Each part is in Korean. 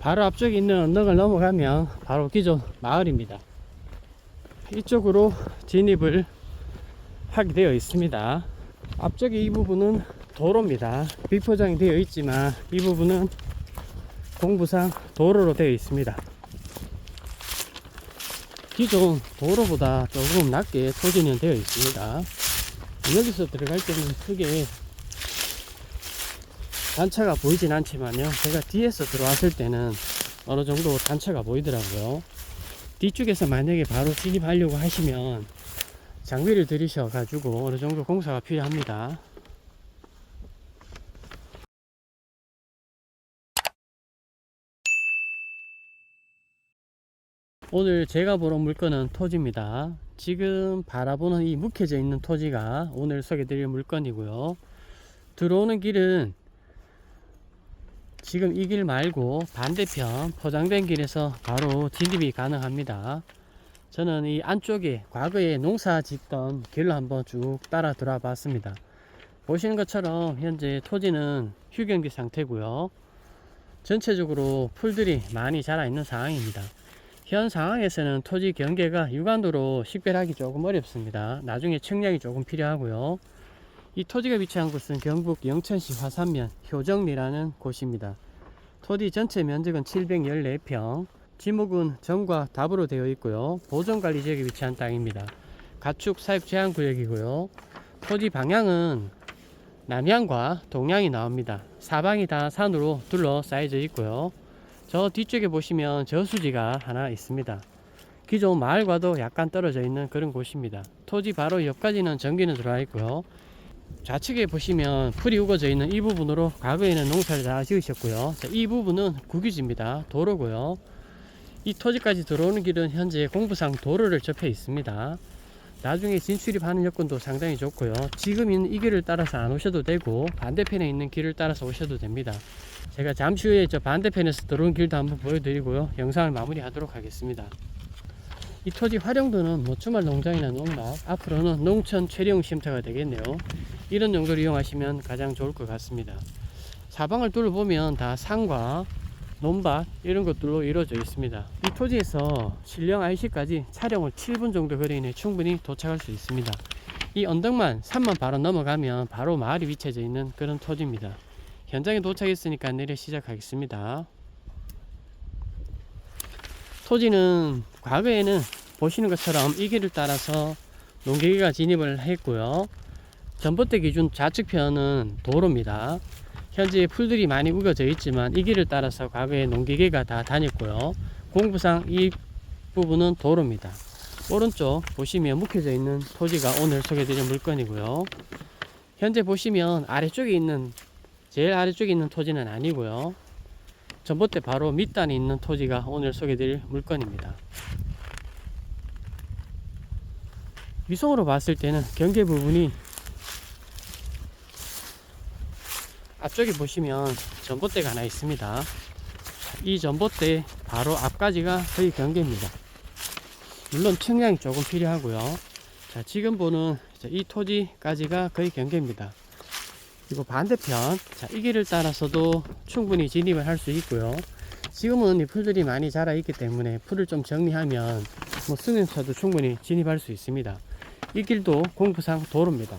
바로 앞쪽에 있는 언덕을 넘어가면 바로 기존 마을입니다. 이쪽으로 진입을 하게 되어 있습니다. 앞쪽에 이 부분은 도로입니다. 비포장이 되어 있지만 이 부분은 공부상 도로로 되어 있습니다. 기존 도로보다 조금 낮게 토지는 되어 있습니다. 여기서 들어갈 때는 크게 단차가 보이진 않지만요. 제가 뒤에서 들어왔을 때는 어느 정도 단차가 보이더라고요. 뒤쪽에서 만약에 바로 진입하려고 하시면 장비를 들이셔 가지고 어느 정도 공사가 필요합니다. 오늘 제가 보러 올 물건은 토지입니다. 지금 바라보는 이 묵혀져 있는 토지가 오늘 소개드릴 물건이고요. 들어오는 길은 지금 이 길 말고 반대편 포장된 길에서 바로 진입이 가능합니다. 저는 이 안쪽에 과거에 농사 짓던 길로 한번 쭉 따라 들어와 봤습니다. 보시는 것처럼 현재 토지는 휴경지 상태고요. 전체적으로 풀들이 많이 자라 있는 상황입니다. 현 상황에서는 토지 경계가 육안으로 식별하기 조금 어렵습니다. 나중에 측량이 조금 필요하고요. 이 토지가 위치한 곳은 경북 영천시 화산면 효정리라는 곳입니다. 토지 전체 면적은 714평, 지목은 정과 답으로 되어 있고요. 보존관리 지역에 위치한 땅입니다. 가축 사육 제한 구역이고요. 토지 방향은 남향과 동향이 나옵니다. 사방이 다 산으로 둘러싸여져 있고요. 저 뒤쪽에 보시면 저수지가 하나 있습니다. 기존 마을과도 약간 떨어져 있는 그런 곳입니다. 토지 바로 옆까지는 전기는 들어와 있고요. 좌측에 보시면 풀이 우거져 있는 이 부분으로 과거에는 농사를 다 지으셨고요. 자, 이 부분은 국유지입니다. 도로고요. 이 토지까지 들어오는 길은 현재 공부상 도로를 접해 있습니다. 나중에 진출입하는 여건도 상당히 좋고요. 지금 있는 이 길을 따라서 안 오셔도 되고 반대편에 있는 길을 따라서 오셔도 됩니다. 제가 잠시 후에 저 반대편에서 들어온 길도 한번 보여드리고요. 영상을 마무리하도록 하겠습니다. 이 토지 활용도는 뭐 주말 농장이나 농막 앞으로는 농촌 체리용 쉼터가 되겠네요. 이런 용도를 이용하시면 가장 좋을 것 같습니다. 사방을 둘러보면 다 산과 논밭 이런 것들로 이루어져 있습니다. 이 토지에서 신령 IC까지 차량을 7분 정도 거리 내에 충분히 도착할 수 있습니다. 이 언덕만 산만 바로 넘어가면 바로 마을이 위치해져 있는 그런 토지입니다. 현장에 도착했으니까 내려 시작하겠습니다. 토지는 과거에는 보시는 것처럼 이 길을 따라서 농기계가 진입을 했고요. 전봇대 기준 좌측편은 도로입니다. 현재 풀들이 많이 우겨져 있지만 이 길을 따라서 과거에 농기계가 다 다녔고요. 공부상 이 부분은 도로입니다. 오른쪽 보시면 묵혀져 있는 토지가 오늘 소개드린 물건이고요. 현재 보시면 아래쪽에 있는 제일 아래쪽에 있는 토지는 아니고요. 전봇대 바로 밑단에 있는 토지가 오늘 소개드릴 물건입니다. 위성으로 봤을 때는 경계 부분이 앞쪽에 보시면 전봇대가 하나 있습니다. 이 전봇대 바로 앞까지가 거의 경계입니다. 물론 측량이 조금 필요하고요. 자, 지금 보는 이 토지까지가 거의 경계입니다. 그리고 반대편, 자, 이 길을 따라서도 충분히 진입을 할 수 있고요. 지금은 이 풀들이 많이 자라 있기 때문에 풀을 좀 정리하면 뭐 승용차도 충분히 진입할 수 있습니다. 이 길도 공부상 도로입니다.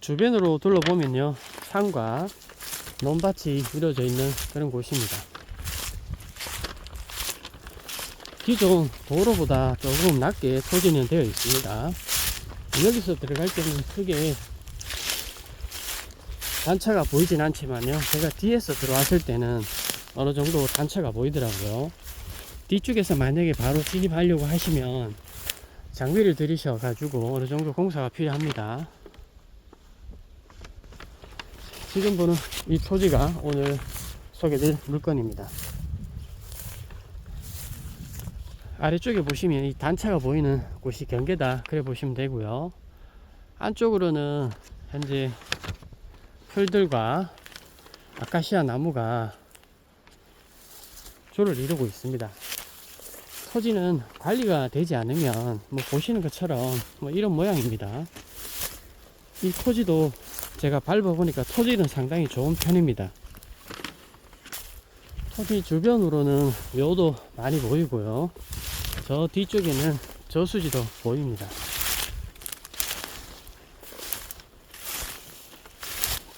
주변으로 둘러보면요 산과 논밭이 이루어져 있는 그런 곳입니다 기존 도로보다 조금 낮게 토지는 되어 있습니다 여기서 들어갈 때는 크게 단차가 보이진 않지만요. 제가 뒤에서 들어왔을 때는 어느 정도 단차가 보이더라고요. 뒤쪽에서 만약에 바로 진입하려고 하시면 장비를 들이셔 가지고 어느 정도 공사가 필요합니다. 지금 보는 이 토지가 오늘 소개될 물건입니다. 아래쪽에 보시면 이 단차가 보이는 곳이 경계다 그래 보시면 되고요. 안쪽으로는 현재 풀들과 아카시아 나무가 조를 이루고 있습니다. 토지는 관리가 되지 않으면 뭐 보시는 것처럼 뭐 이런 모양입니다. 이 토지도 제가 밟아보니까 토지는 상당히 좋은 편입니다. 토지 주변으로는 묘도 많이 보이고요. 저 뒤쪽에는 저수지도 보입니다.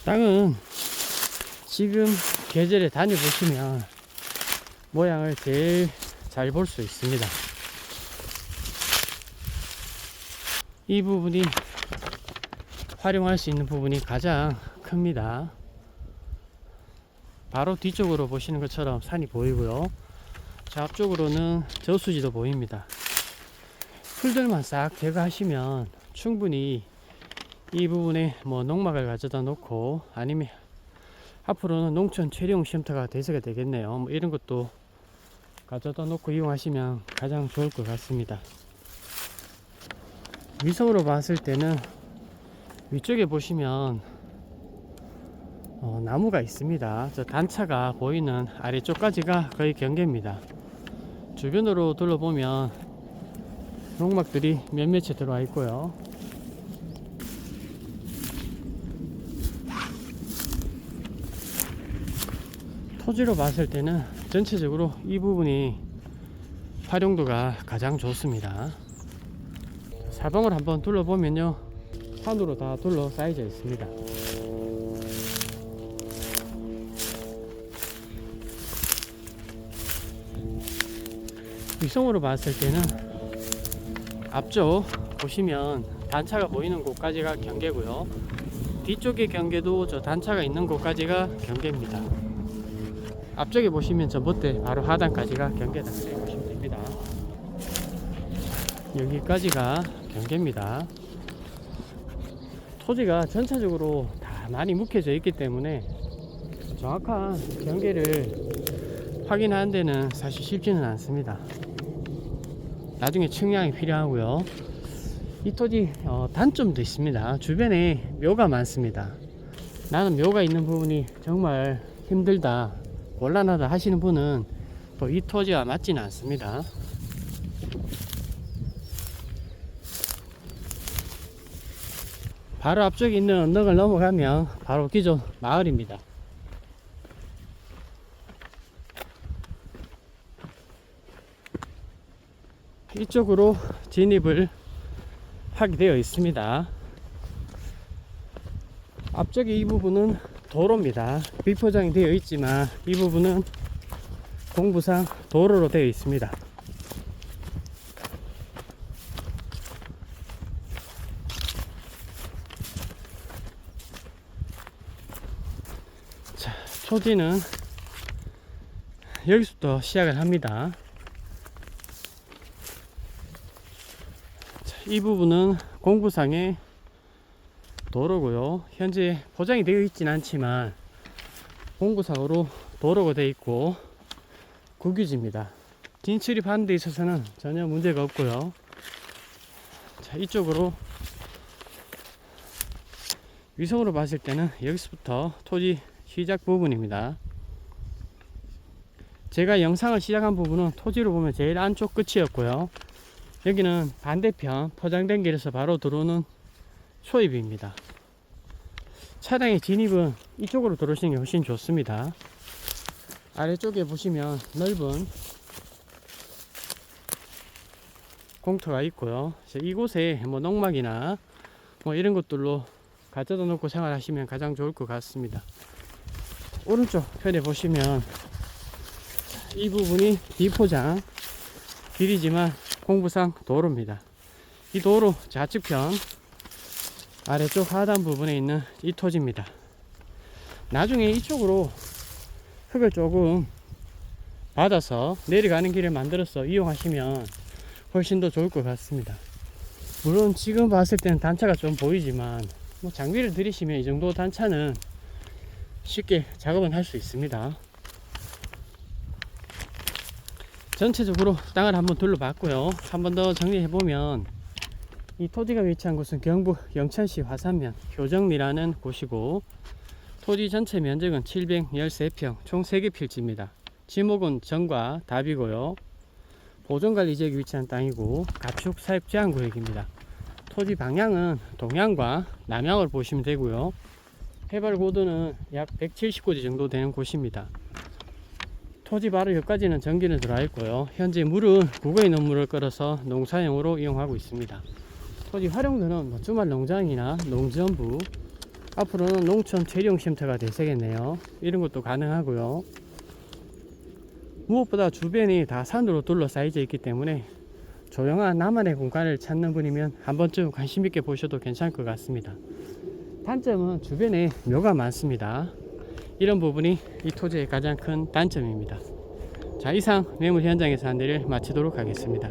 땅은 지금 계절에 다녀보시면 모양을 제일 잘 볼 수 있습니다. 이 부분이 활용할 수 있는 부분이 가장 큽니다. 바로 뒤쪽으로 보시는 것처럼 산이 보이고요. 저 앞쪽으로는 저수지도 보입니다. 풀들만 싹 제거하시면 충분히 이 부분에 뭐 농막을 가져다 놓고 아니면 앞으로는 농촌 체리용 쉼터가 대세가 되겠네요. 뭐 이런 것도 가져다 놓고 이용하시면 가장 좋을 것 같습니다. 위성으로 봤을 때는 위쪽에 보시면 어, 나무가 있습니다. 저 단차가 보이는 아래쪽까지가 거의 경계입니다. 주변으로 둘러보면 농막들이 몇몇이 들어와 있고요. 토지로 봤을 때는 전체적으로 이 부분이 활용도가 가장 좋습니다. 사방을 한번 둘러보면요. 산으로 다 둘러싸여져 있습니다. 위성으로 봤을 때는 앞쪽 보시면 단차가 보이는 곳까지가 경계고요. 뒤쪽의 경계도 저 단차가 있는 곳까지가 경계입니다. 앞쪽에 보시면 전봇대 바로 하단까지가 경계다. 보시면 됩니다. 여기까지가 경계입니다. 토지가 전체적으로 다 많이 묵혀져 있기 때문에 정확한 경계를 확인하는 데는 사실 쉽지는 않습니다. 나중에 측량이 필요하고요. 이 토지 어, 단점도 있습니다. 주변에 묘가 많습니다. 나는 묘가 있는 부분이 정말 힘들다, 곤란하다 하시는 분은 또 이 토지와 맞지는 않습니다. 바로 앞쪽에 있는 언덕을 넘어가면 바로 기존 마을입니다. 이쪽으로 진입을 하게 되어 있습니다. 앞쪽에 이 부분은 도로입니다. 비포장이 되어 있지만 이 부분은 공부상 도로로 되어 있습니다. 자, 초지는 여기서부터 시작을 합니다. 이 부분은 공부상의 도로고요. 현재 포장이 되어 있진 않지만 공구상으로 도로가 되어 있고 국유지입니다. 진출입하는 데 있어서는 전혀 문제가 없고요. 자, 이쪽으로 위성으로 봤을 때는 여기서부터 토지 시작 부분입니다. 제가 영상을 시작한 부분은 토지로 보면 제일 안쪽 끝이었고요. 여기는 반대편 포장된 길에서 바로 들어오는 초입입니다. 차량의 진입은 이쪽으로 들어오시는 게 훨씬 좋습니다. 아래쪽에 보시면 넓은 공터가 있고요. 이곳에 뭐 농막이나 뭐 이런 것들로 가져다 놓고 생활하시면 가장 좋을 것 같습니다. 오른쪽 편에 보시면 이 부분이 비포장 길이지만 공부상 도로입니다. 이 도로 좌측편 아래쪽 하단 부분에 있는 이 토지입니다. 나중에 이쪽으로 흙을 조금 받아서 내려가는 길을 만들어서 이용하시면 훨씬 더 좋을 것 같습니다. 물론 지금 봤을 때는 단차가 좀 보이지만 뭐 장비를 들이시면 이 정도 단차는 쉽게 작업은 할 수 있습니다. 전체적으로 땅을 한번 둘러봤고요. 한 번 더 정리해 보면 이 토지가 위치한 곳은 경북 영천시 화산면 효정리라는 곳이고 토지 전체 면적은 713평 총 3개 필지입니다. 지목은 정과 답이고요. 보존관리 지역에 위치한 땅이고 가축 사육 제한 구역입니다. 토지 방향은 동향과 남향을 보시면 되고요. 해발 고도는 약 170고지 정도 되는 곳입니다. 토지 바로 여기까지는 전기는 들어와 있고요. 현재 물은 국어에 있는 물을 끌어서 농사용으로 이용하고 있습니다. 토지 활용도는 뭐 주말 농장이나 농전부 앞으로는 농촌 재령 쉼터가 되겠네요. 이런 것도 가능하고요. 무엇보다 주변이 다 산으로 둘러싸여져 있기 때문에 조용한 나만의 공간을 찾는 분이면 한 번쯤 관심 있게 보셔도 괜찮을 것 같습니다. 단점은 주변에 묘가 많습니다. 이런 부분이 이 토지의 가장 큰 단점입니다. 자, 이상 매물 현장에서 안내를 마치도록 하겠습니다.